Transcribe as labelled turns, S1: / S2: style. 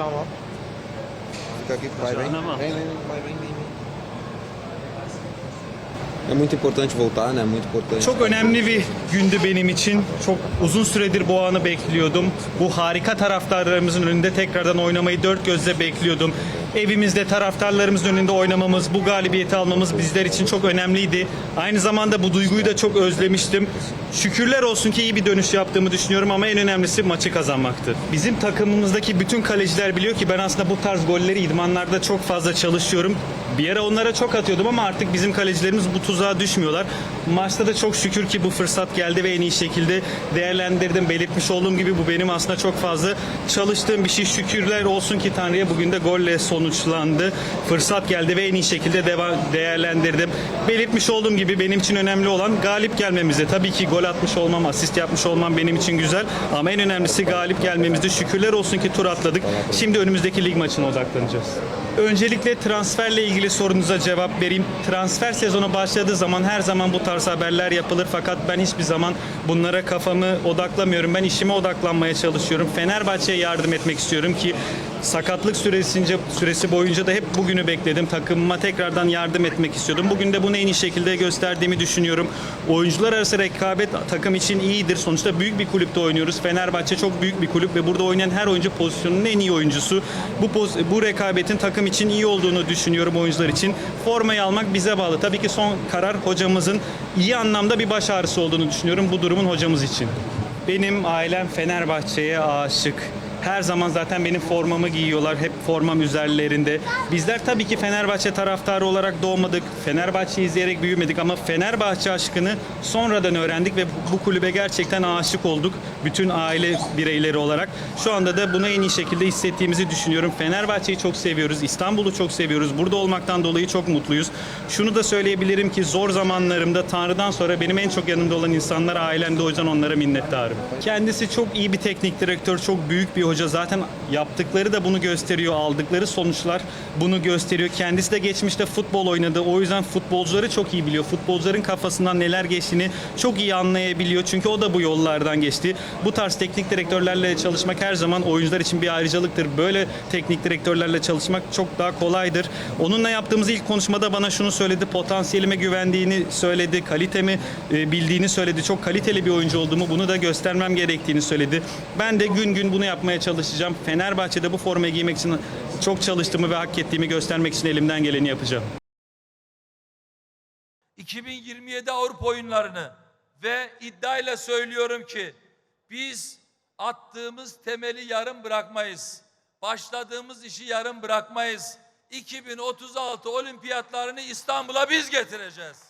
S1: Tamam.
S2: Fica aqui vai, vem.
S3: na mão.
S2: Vem, vem, vem, vai, vem, vem, vem. É muito importante voltar, né? Muito importante.
S3: Çok önemli bir gündü benim için. Çok uzun süredir bu anı bekliyordum. Bu harika taraftarlarımızın önünde tekrardan oynamayı dört gözle bekliyordum. Evimizde taraftarlarımızın önünde oynamamız, bu galibiyeti almamız bizler için çok önemliydi. Aynı zamanda bu duyguyu da çok özlemiştim. Şükürler olsun ki iyi bir dönüş yaptığımı düşünüyorum ama en önemlisi maçı kazanmaktı. Bizim takımımızdaki bütün kaleciler biliyor ki ben aslında bu tarz golleri idmanlarda çok fazla çalışıyorum. Bir ara onlara çok atıyordum ama artık bizim kalecilerimiz bu tuzağa düşmüyorlar. Maçta da çok şükür ki bu fırsat geldi ve en iyi şekilde değerlendirdim. Belirtmiş olduğum gibi bu benim aslında çok fazla çalıştığım bir şey. Şükürler olsun ki Tanrı'ya bugün de golle sonuçlandı. Fırsat geldi ve en iyi şekilde deva- değerlendirdim. Belirtmiş olduğum gibi benim için önemli olan galip gelmemizde. Tabii ki gol atmış olmam, asist yapmış olmam benim için güzel. Ama en önemlisi galip gelmemizde. Şükürler olsun ki tur atladık. Şimdi önümüzdeki lig maçına odaklanacağız. Öncelikle transferle ilgili sorunuza cevap vereyim. Transfer sezonu başladığı zaman her zaman bu tarz haberler yapılır fakat ben hiçbir zaman bunlara kafamı odaklamıyorum. Ben işime odaklanmaya çalışıyorum. Fenerbahçe'ye yardım etmek istiyorum ki sakatlık süresince süresi boyunca da hep bugünü bekledim. Takımıma tekrardan yardım etmek istiyordum. Bugün de bunu en iyi şekilde gösterdiğimi düşünüyorum. Oyuncular arası rekabet takım için iyidir. Sonuçta büyük bir kulüpte oynuyoruz. Fenerbahçe çok büyük bir kulüp ve burada oynayan her oyuncu pozisyonunun en iyi oyuncusu. Bu poz- bu rekabetin takım için iyi olduğunu düşünüyorum oyuncular için. Formayı almak bize bağlı. Tabii ki son karar hocamızın iyi anlamda bir baş ağrısı olduğunu düşünüyorum bu durumun hocamız için. Benim ailem Fenerbahçe'ye aşık. Her zaman zaten benim formamı giyiyorlar. Hep formam üzerlerinde. Bizler tabii ki Fenerbahçe taraftarı olarak doğmadık. Fenerbahçe izleyerek büyümedik ama Fenerbahçe aşkını sonradan öğrendik ve bu kulübe gerçekten aşık olduk. Bütün aile bireyleri olarak. Şu anda da bunu en iyi şekilde hissettiğimizi düşünüyorum. Fenerbahçe'yi çok seviyoruz. İstanbul'u çok seviyoruz. Burada olmaktan dolayı çok mutluyuz. Şunu da söyleyebilirim ki zor zamanlarımda Tanrı'dan sonra benim en çok yanımda olan insanlar ailemde o yüzden onlara minnettarım. Kendisi çok iyi bir teknik direktör, çok büyük bir hoca. Zaten yaptıkları da bunu gösteriyor. Aldıkları sonuçlar bunu gösteriyor. Kendisi de geçmişte futbol oynadı. O yüzden futbolcuları çok iyi biliyor. Futbolcuların kafasından neler geçtiğini çok iyi anlayabiliyor. Çünkü o da bu yollardan geçti. Bu tarz teknik direktörlerle çalışmak her zaman oyuncular için bir ayrıcalıktır. Böyle teknik direktörlerle çalışmak çok daha kolaydır. Onunla yaptığımız ilk konuşmada bana şunu söyledi. Potansiyelime güvendiğini söyledi. Kalitemi e, bildiğini söyledi. Çok kaliteli bir oyuncu olduğumu, bunu da göstermem gerektiğini söyledi. Ben de gün gün bunu çalışacağım. Fenerbahçe'de bu formayı giymek için çok çalıştığımı ve hak ettiğimi göstermek için elimden geleni yapacağım.
S4: 2027 Avrupa oyunlarını ve iddiayla söylüyorum ki biz attığımız temeli yarım bırakmayız. Başladığımız işi yarım bırakmayız. 2036 olimpiyatlarını İstanbul'a biz getireceğiz.